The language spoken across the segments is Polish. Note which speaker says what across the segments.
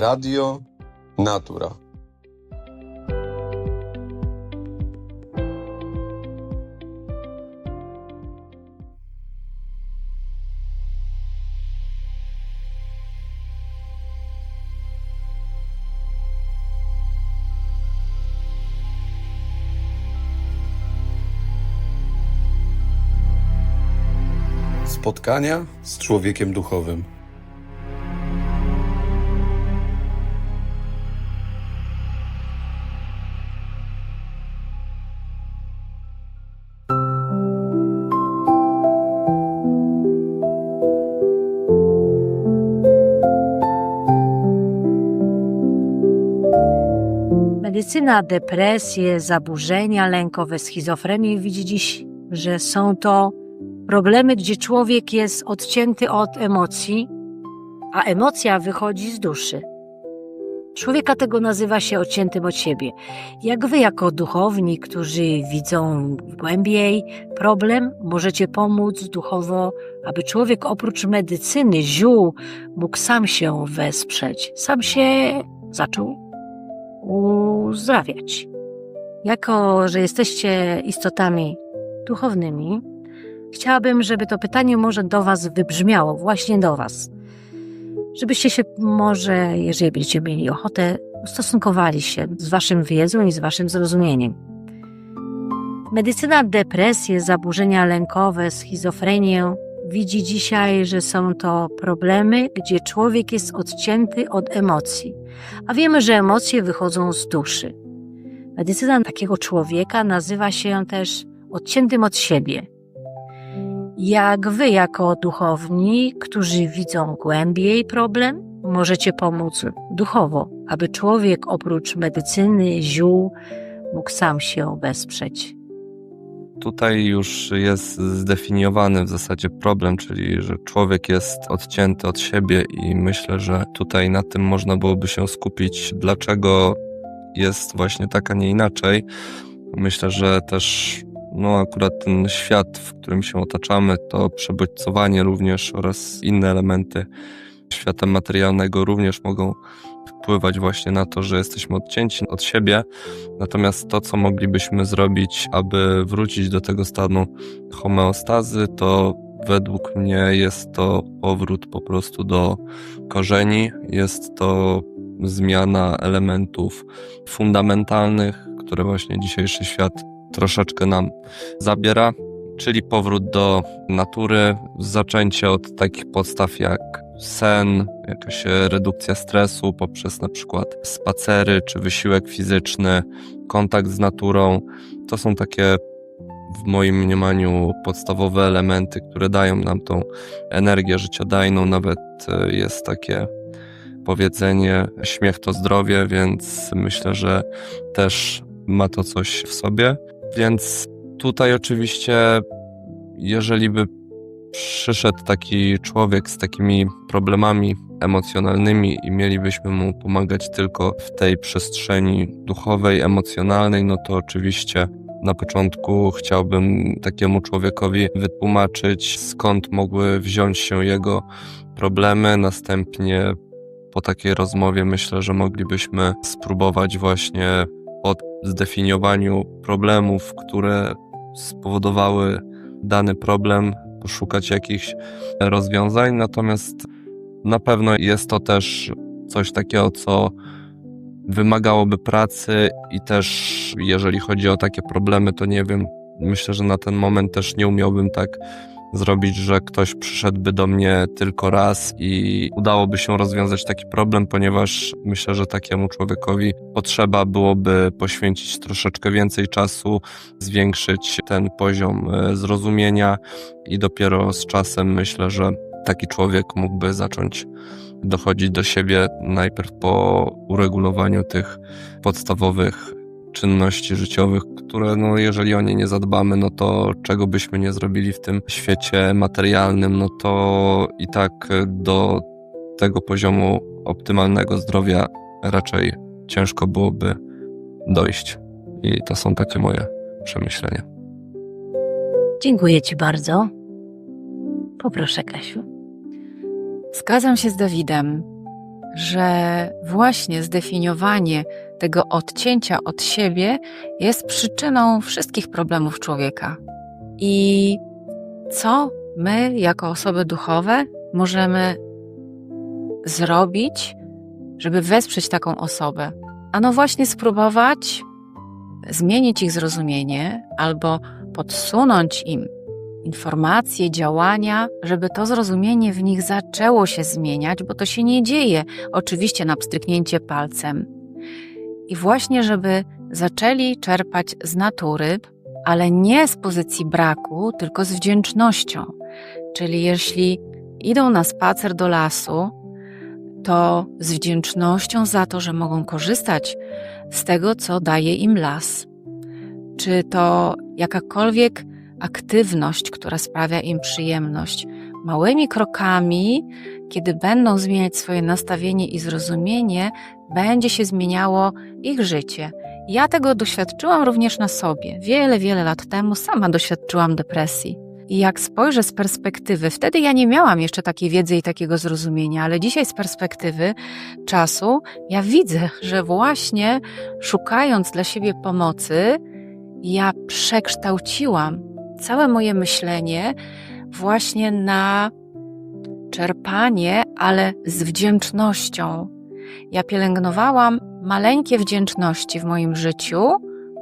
Speaker 1: Radio Natura. Spotkania z człowiekiem duchowym.
Speaker 2: Medycyna depresje, zaburzenia lękowe, schizofrenię widzi dziś, że są to problemy, gdzie człowiek jest odcięty od emocji, a emocja wychodzi z duszy. Człowieka tego nazywa się odciętym od siebie. Jak wy, jako duchowni, którzy widzą głębiej problem, możecie pomóc duchowo, aby człowiek oprócz medycyny, ziół, mógł sam się wesprzeć, sam się zaczął uzdrawiać. Jako, że jesteście istotami duchownymi, chciałabym, żeby to pytanie może do Was wybrzmiało, właśnie do Was. Żebyście się może, jeżeli będziecie mieli ochotę, ustosunkowali się z Waszym wiedzą i z Waszym zrozumieniem. Medycyna depresję, zaburzenia lękowe, schizofrenię widzi dzisiaj, że są to problemy, gdzie człowiek jest odcięty od emocji, a wiemy, że emocje wychodzą z duszy. Medycyna takiego człowieka nazywa się też odciętym od siebie. Jak wy, jako duchowni, którzy widzą głębiej problem, możecie pomóc duchowo, aby człowiek oprócz medycyny, ziół mógł sam się wesprzeć.
Speaker 3: Tutaj już jest zdefiniowany w zasadzie problem, czyli że człowiek jest odcięty od siebie i myślę, że tutaj na tym można byłoby się skupić, dlaczego jest właśnie tak, a nie inaczej. Myślę, że też no akurat ten świat, w którym się otaczamy, to przebodźcowanie również oraz inne elementy świata materialnego również mogą wpływać właśnie na to, że jesteśmy odcięci od siebie. Natomiast to, co moglibyśmy zrobić, aby wrócić do tego stanu homeostazy, to według mnie jest to powrót po prostu do korzeni, jest to zmiana elementów fundamentalnych, które właśnie dzisiejszy świat troszeczkę nam zabiera, czyli powrót do natury, zaczęcie od takich podstaw jak sen, jakaś redukcja stresu poprzez na przykład spacery czy wysiłek fizyczny, kontakt z naturą. To są takie w moim mniemaniu podstawowe elementy, które dają nam tą energię życiodajną. Nawet e, jest takie powiedzenie śmiech to zdrowie, więc myślę, że też ma to coś w sobie. Więc tutaj oczywiście, jeżeli by przyszedł taki człowiek z takimi problemami emocjonalnymi i mielibyśmy mu pomagać tylko w tej przestrzeni duchowej, emocjonalnej, no to oczywiście na początku chciałbym takiemu człowiekowi wytłumaczyć, skąd mogły wziąć się jego problemy. Następnie po takiej rozmowie myślę, że moglibyśmy spróbować właśnie po zdefiniowaniu problemów, które spowodowały dany problem, poszukać jakichś rozwiązań. Natomiast na pewno jest to też coś takiego, co wymagałoby pracy i też jeżeli chodzi o takie problemy, to nie wiem, myślę, że na ten moment też nie umiałbym tak zrobić, że ktoś przyszedłby do mnie tylko raz i udałoby się rozwiązać taki problem, ponieważ myślę, że takiemu człowiekowi potrzeba byłoby poświęcić troszeczkę więcej czasu, zwiększyć ten poziom e, zrozumienia i dopiero z czasem myślę, że taki człowiek mógłby zacząć dochodzić do siebie najpierw po uregulowaniu tych podstawowych czynności życiowych, które no, jeżeli o nie nie zadbamy, no to czego byśmy nie zrobili w tym świecie materialnym, no to i tak do tego poziomu optymalnego zdrowia raczej ciężko byłoby dojść. I to są takie moje przemyślenia.
Speaker 2: Dziękuję Ci bardzo. Poproszę, Kasiu.
Speaker 4: Zgadzam się z Dawidem. że właśnie zdefiniowanie tego odcięcia od siebie jest przyczyną wszystkich problemów człowieka. I co my, jako osoby duchowe, możemy zrobić, żeby wesprzeć taką osobę? Ano właśnie spróbować zmienić ich zrozumienie albo podsunąć im informacje, działania, żeby to zrozumienie w nich zaczęło się zmieniać, bo to się nie dzieje oczywiście na pstryknięcie palcem. I właśnie, żeby zaczęli czerpać z natury, ale nie z pozycji braku, tylko z wdzięcznością. Czyli jeśli idą na spacer do lasu, to z wdzięcznością za to, że mogą korzystać z tego, co daje im las. Czy to jakakolwiek aktywność, która sprawia im przyjemność, małymi krokami, kiedy będą zmieniać swoje nastawienie i zrozumienie, będzie się zmieniało ich życie. Ja tego doświadczyłam również na sobie. Wiele, wiele lat temu sama doświadczyłam depresji. I jak spojrzę z perspektywy, wtedy ja nie miałam jeszcze takiej wiedzy i takiego zrozumienia, ale dzisiaj z perspektywy czasu ja widzę, że właśnie szukając dla siebie pomocy, ja przekształciłam całe moje myślenie właśnie na czerpanie, ale z wdzięcznością. Ja pielęgnowałam maleńkie wdzięczności w moim życiu,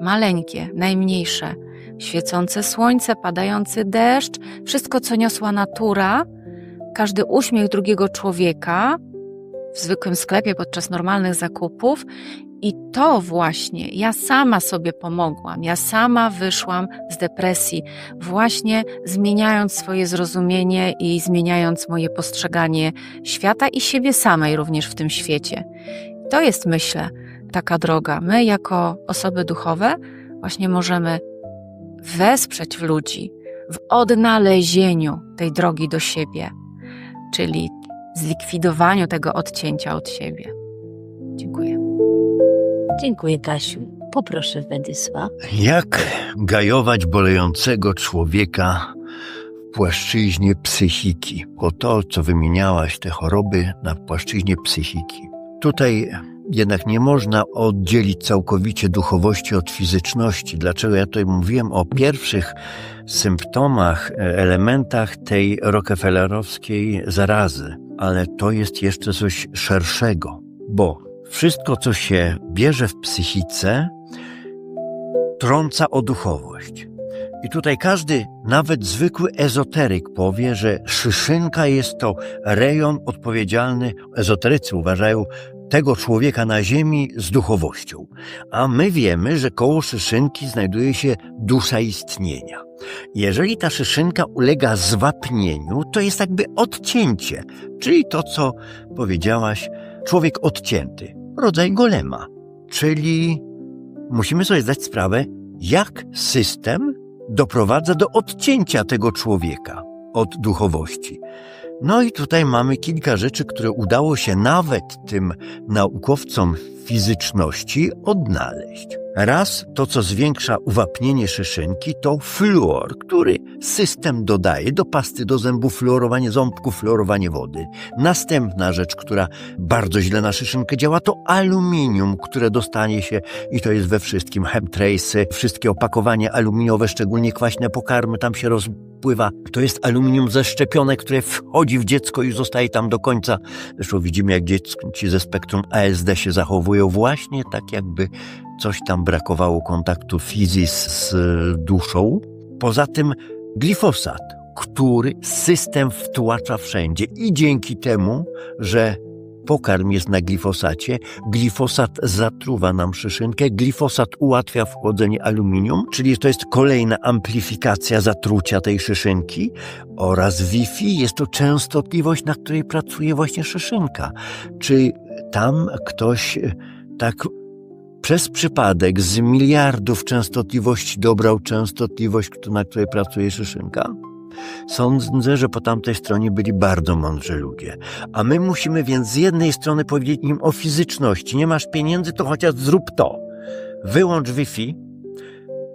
Speaker 4: maleńkie, najmniejsze. Świecące słońce, padający deszcz, wszystko, co niosła natura, każdy uśmiech drugiego człowieka w zwykłym sklepie podczas normalnych zakupów. I to właśnie ja sama sobie pomogłam. Ja sama wyszłam z depresji, właśnie zmieniając swoje zrozumienie i zmieniając moje postrzeganie świata i siebie samej również w tym świecie. To jest, myślę, taka droga. My, jako osoby duchowe, właśnie możemy wesprzeć ludzi w odnalezieniu tej drogi do siebie, czyli zlikwidowaniu tego odcięcia od siebie. Dziękuję.
Speaker 2: Dziękuję, Kasiu. Poproszę Władysław.
Speaker 5: Jak gajować bolejącego człowieka w płaszczyźnie psychiki? O to, co wymieniałaś, te choroby na płaszczyźnie psychiki. Tutaj jednak nie można oddzielić całkowicie duchowości od fizyczności. Dlaczego ja tutaj mówiłem o pierwszych symptomach, e, elementach tej rockefellerowskiej zarazy? Ale to jest jeszcze coś szerszego, bo wszystko, co się bierze w psychice, trąca o duchowość. I tutaj każdy, nawet zwykły ezoteryk powie, że szyszynka jest to rejon odpowiedzialny, ezoterycy uważają, tego człowieka na ziemi z duchowością. A my wiemy, że koło szyszynki znajduje się dusza istnienia. Jeżeli ta szyszynka ulega zwapnieniu, to jest jakby odcięcie, czyli to, co powiedziałaś, człowiek odcięty, rodzaj golema. Czyli musimy sobie zdać sprawę, jak system doprowadza do odcięcia tego człowieka od duchowości. No i tutaj mamy kilka rzeczy, które udało się nawet tym naukowcom fizyczności odnaleźć. Raz to, co zwiększa uwapnienie szyszynki, to fluor, który system dodaje do pasty do zębów, fluorowanie ząbków, fluorowanie wody. Następna rzecz, która bardzo źle na szyszynkę działa, to aluminium, które dostanie się, i to jest we wszystkim, chemtrace'y, wszystkie opakowania aluminiowe, szczególnie kwaśne pokarmy, tam się rozpływa. To jest aluminium zeszczepione, które wchodzi w dziecko i zostaje tam do końca. Zresztą widzimy, jak dzieci ze spektrum ASD się zachowują właśnie tak, jakby coś tam brakowało kontaktu fizis z duszą. Poza tym glifosat, który system wtłacza wszędzie i dzięki temu, że pokarm jest na glifosacie, glifosat zatruwa nam szyszynkę, glifosat ułatwia wchłodzenie aluminium, czyli to jest kolejna amplifikacja zatrucia tej szyszynki oraz Wi-Fi jest to częstotliwość, na której pracuje właśnie szyszynka. Czy tam ktoś tak przez przypadek z miliardów częstotliwości dobrał częstotliwość, na której pracuje szyszynka? Sądzę, że po tamtej stronie byli bardzo mądrzy ludzie. A my musimy więc z jednej strony powiedzieć im o fizyczności. Nie masz pieniędzy, to chociaż zrób to. Wyłącz Wi-Fi,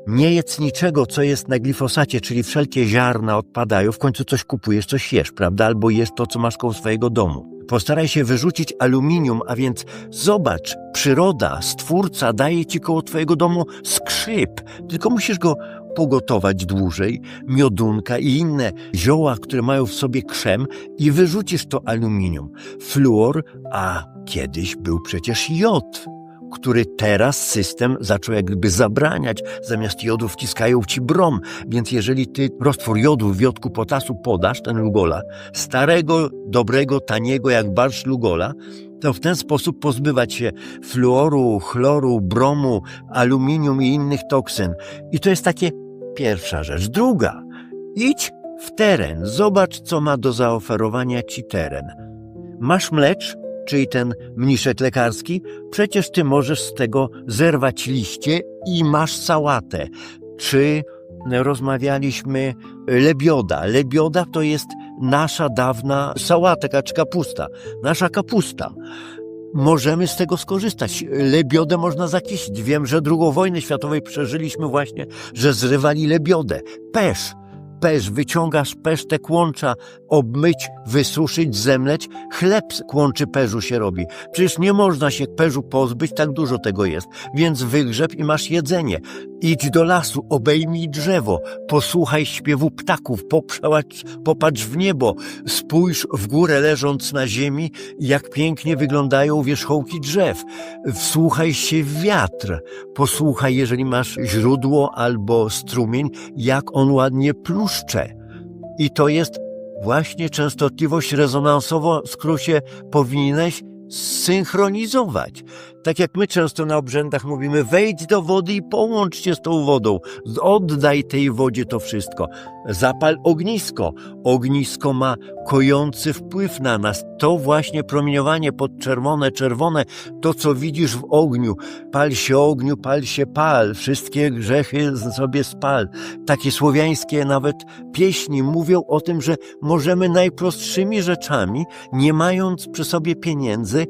Speaker 5: Nie jedz niczego, co jest na glifosacie, czyli wszelkie ziarna odpadają, w końcu coś kupujesz, coś jesz, prawda? Albo jesz to, co masz koło swojego domu. Postaraj się wyrzucić aluminium, a więc zobacz, przyroda, stwórca daje ci koło twojego domu skrzyp, tylko musisz go pogotować dłużej, miodunka i inne zioła, które mają w sobie krzem i wyrzucisz to aluminium. Fluor, a kiedyś był przecież jod który teraz system zaczął jak gdyby zabraniać. Zamiast jodu wciskają ci brom. Więc jeżeli ty roztwór jodu w jodku potasu podasz, ten Lugola, starego, dobrego, taniego jak barsz Lugola, to w ten sposób pozbywać się fluoru, chloru, bromu, aluminium i innych toksyn. I to jest takie pierwsza rzecz. Druga, idź w teren, zobacz, co ma do zaoferowania ci teren. Masz mlecz, czyli ten mniszek lekarski, przecież ty możesz z tego zerwać liście i masz sałatę. Czy rozmawialiśmy lebioda. Lebioda to jest nasza dawna sałatka czy kapusta, nasza kapusta. Możemy z tego skorzystać. Lebiodę można zakisić. Wiem, że II wojny światowej przeżyliśmy właśnie, że zrywali lebiodę. Pesz, pesz, wyciągasz pesztę kłącza, obmyć, wysuszyć, zemleć. Chleb z kłączy się robi. Przecież nie można się perzu pozbyć, tak dużo tego jest. Więc wygrzeb i masz jedzenie. Idź do lasu, obejmij drzewo, posłuchaj śpiewu ptaków, poprzełacz, popatrz w niebo, spójrz w górę leżąc na ziemi, jak pięknie wyglądają wierzchołki drzew. Wsłuchaj się w wiatr, posłuchaj, jeżeli masz źródło albo strumień, jak on ładnie I to jest właśnie częstotliwość rezonansowo, w skrócie, powinieneś synchronizować. Tak jak my często na obrzędach mówimy, wejdź do wody i połącz się z tą wodą. Oddaj tej wodzie to wszystko. Zapal ognisko. Ognisko ma kojący wpływ na nas. To właśnie promieniowanie podczerwone, czerwone, to co widzisz w ogniu. Pal się ogniu, pal się pal. Wszystkie grzechy sobie spal. Takie słowiańskie nawet pieśni mówią o tym, że możemy najprostszymi rzeczami, nie mając przy sobie pieniędzy,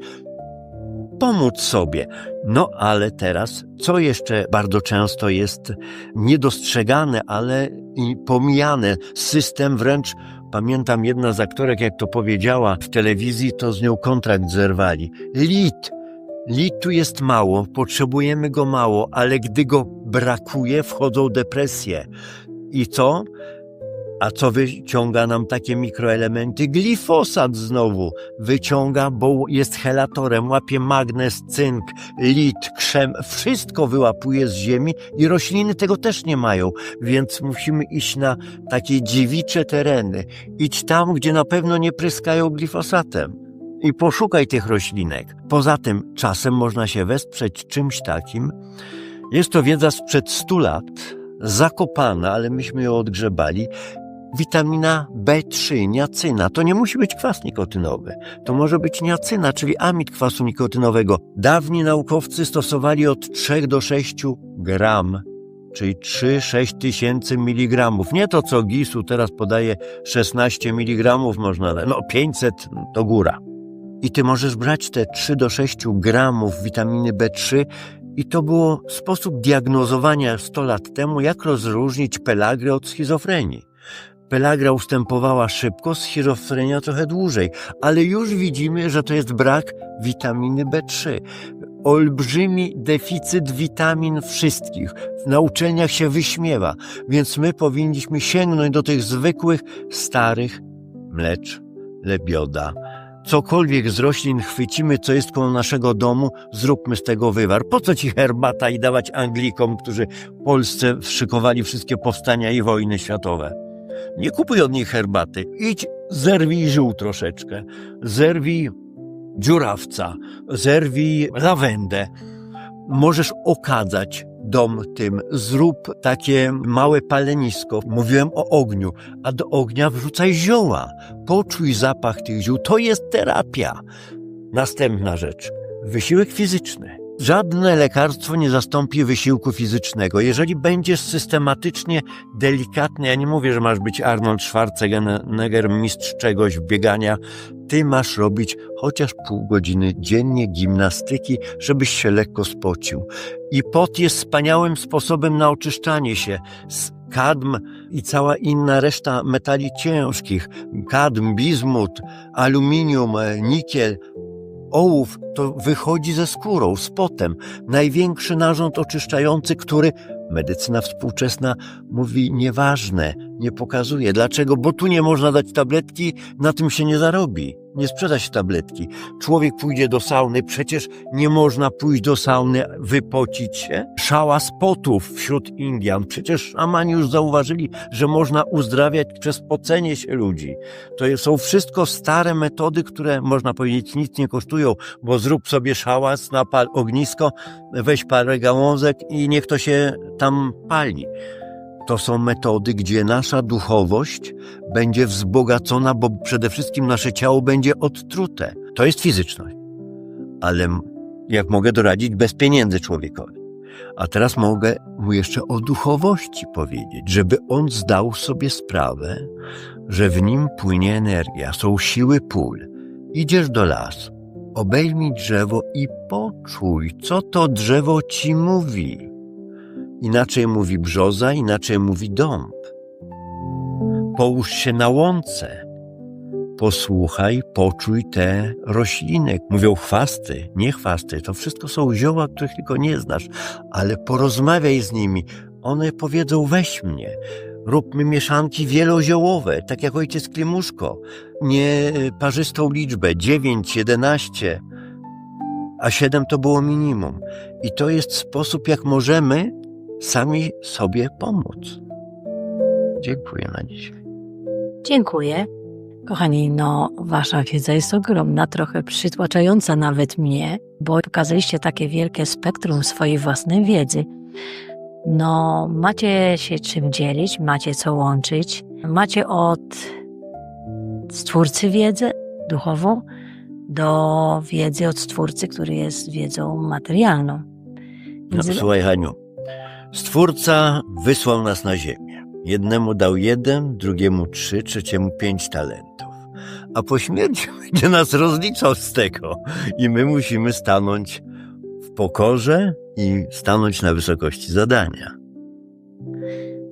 Speaker 5: pomóc sobie. No ale teraz, co jeszcze bardzo często jest niedostrzegane, ale i pomijane, system wręcz, pamiętam jedna z aktorek, jak to powiedziała w telewizji, to z nią kontrakt zerwali. Lit. Litu jest mało, potrzebujemy go mało, ale gdy go brakuje, wchodzą depresje. I co? A co wyciąga nam takie mikroelementy? Glifosat znowu wyciąga, bo jest helatorem, łapie magnez, cynk, lit, krzem, wszystko wyłapuje z ziemi i rośliny tego też nie mają, więc musimy iść na takie dziewicze tereny. Idź tam, gdzie na pewno nie pryskają glifosatem i poszukaj tych roślinek. Poza tym czasem można się wesprzeć czymś takim. Jest to wiedza sprzed 100 lat, zakopana, ale myśmy ją odgrzebali witamina B3, niacyna. To nie musi być kwas nikotynowy. To może być niacyna, czyli amid kwasu nikotynowego. Dawni naukowcy stosowali od 3 do 6 gram, czyli 3-6 tysięcy miligramów. Nie to, co GIS-u teraz podaje 16 miligramów można. No 500 to góra. I ty możesz brać te 3 do 6 gramów witaminy B3 i to było sposób diagnozowania 100 lat temu, jak rozróżnić pelagry od schizofrenii. Pelagra ustępowała szybko, schizofrenia trochę dłużej, ale już widzimy, że to jest brak witaminy B3. Olbrzymi deficyt witamin wszystkich. Na uczelniach się wyśmiewa, więc my powinniśmy sięgnąć do tych zwykłych, starych mlecz, lebioda. Cokolwiek z roślin chwycimy, co jest koło naszego domu, zróbmy z tego wywar. Po co ci herbata i dawać Anglikom, którzy w Polsce szykowali wszystkie powstania i wojny światowe? Nie kupuj od nich herbaty. Idź, zerwij żył troszeczkę. Zerwij dziurawca, zerwij lawendę. Możesz okadzać dom tym. Zrób takie małe palenisko. Mówiłem o ogniu, a do ognia wrzucaj zioła. Poczuj zapach tych ziół. To jest terapia. Następna rzecz. Wysiłek fizyczny. Żadne lekarstwo nie zastąpi wysiłku fizycznego. Jeżeli będziesz systematycznie, delikatnie, ja nie mówię, że masz być Arnold Schwarzenegger, mistrz czegoś biegania, ty masz robić chociaż pół godziny dziennie gimnastyki, żebyś się lekko spocił. I pot jest wspaniałym sposobem na oczyszczanie się. Z kadm i cała inna reszta metali ciężkich, kadm, bizmut, aluminium, nikiel, ołów, to wychodzi ze skórą, z potem. Największy narząd oczyszczający, który medycyna współczesna mówi nieważne, nie pokazuje. Dlaczego? Bo tu nie można dać tabletki, na tym się nie zarobi. Nie sprzeda się tabletki. Człowiek pójdzie do sauny, przecież nie można pójść do sauny, wypocić się. Szałas potów wśród Indian. Przecież szamani już zauważyli, że można uzdrawiać przez pocenie się ludzi. To są wszystko stare metody, które można powiedzieć nic nie kosztują, bo zrób sobie szałas, napal ognisko, weź parę gałązek i niech to się tam pali. To są metody, gdzie nasza duchowość będzie wzbogacona, bo przede wszystkim nasze ciało będzie odtrute. To jest fizyczność. Ale jak mogę doradzić, bez pieniędzy człowiekowi. A teraz mogę mu jeszcze o duchowości powiedzieć, żeby on zdał sobie sprawę, że w nim płynie energia, są siły pól. Idziesz do lasu, obejmij drzewo i poczuj, co to drzewo ci mówi. Inaczej mówi brzoza, inaczej mówi dąb. Połóż się na łące. Posłuchaj, poczuj te rośliny. Mówią chwasty, nie chwasty. To wszystko są zioła, których tylko nie znasz, ale porozmawiaj z nimi. One powiedzą: weź mnie. Róbmy mieszanki wieloziołowe, tak jak ojciec Klimuszko. Nie y, parzystą liczbę 9, 11, a 7 to było minimum. I to jest sposób, jak możemy sami sobie pomóc. Dziękuję na dzisiaj.
Speaker 2: Dziękuję. Kochani, no, wasza wiedza jest ogromna, trochę przytłaczająca nawet mnie, bo pokazaliście takie wielkie spektrum swojej własnej wiedzy. No, macie się czym dzielić, macie co łączyć, macie od Stwórcy wiedzę duchową do wiedzy od Stwórcy, który jest wiedzą materialną.
Speaker 5: No,
Speaker 2: Więc-
Speaker 5: słuchaj, Haniu. Stwórca wysłał nas na ziemię. Jednemu dał jeden, drugiemu trzy, trzeciemu pięć talentów. A po śmierci będzie nas rozliczał z tego. I my musimy stanąć w pokorze i stanąć na wysokości zadania.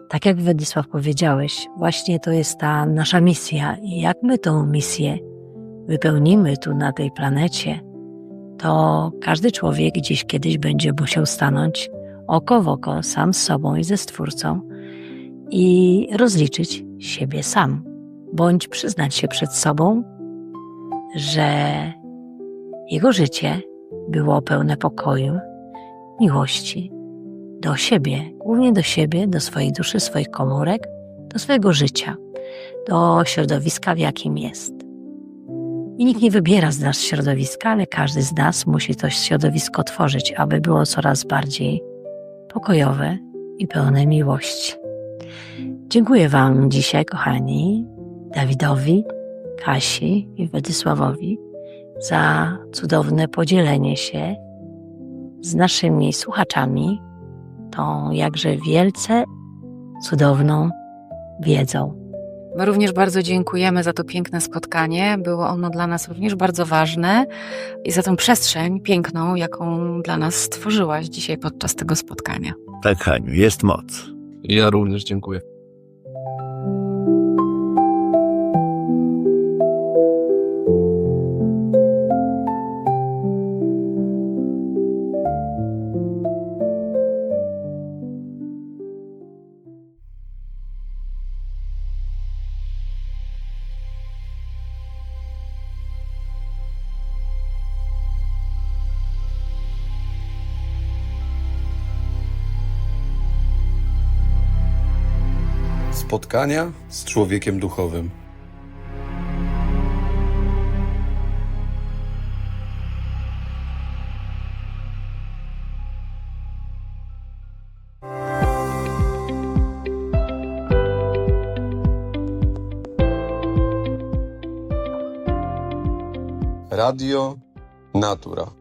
Speaker 2: Tak jak Władysław powiedziałeś, właśnie to jest ta nasza misja. I jak my tą misję wypełnimy tu na tej planecie, to każdy człowiek gdzieś kiedyś będzie musiał stanąć oko w oko sam z sobą i ze Stwórcą i rozliczyć siebie sam, bądź przyznać się przed sobą, że jego życie było pełne pokoju, miłości, do siebie, głównie do siebie, do swojej duszy, swoich komórek, do swojego życia, do środowiska, w jakim jest. I nikt nie wybiera z nas środowiska, ale każdy z nas musi to środowisko tworzyć, aby było coraz bardziej pokojowe i pełne miłości. Dziękuję Wam dzisiaj, kochani, Dawidowi, Kasi i Władysławowi za cudowne podzielenie się z naszymi słuchaczami tą jakże wielce cudowną wiedzą.
Speaker 4: My również bardzo dziękujemy za to piękne spotkanie. Było ono dla nas również bardzo ważne i za tą przestrzeń piękną, jaką dla nas stworzyłaś dzisiaj podczas tego spotkania.
Speaker 5: Tak, Haniu, jest moc.
Speaker 3: Ja również dziękuję.
Speaker 1: Spotkania z człowiekiem duchowym. Radio Natura.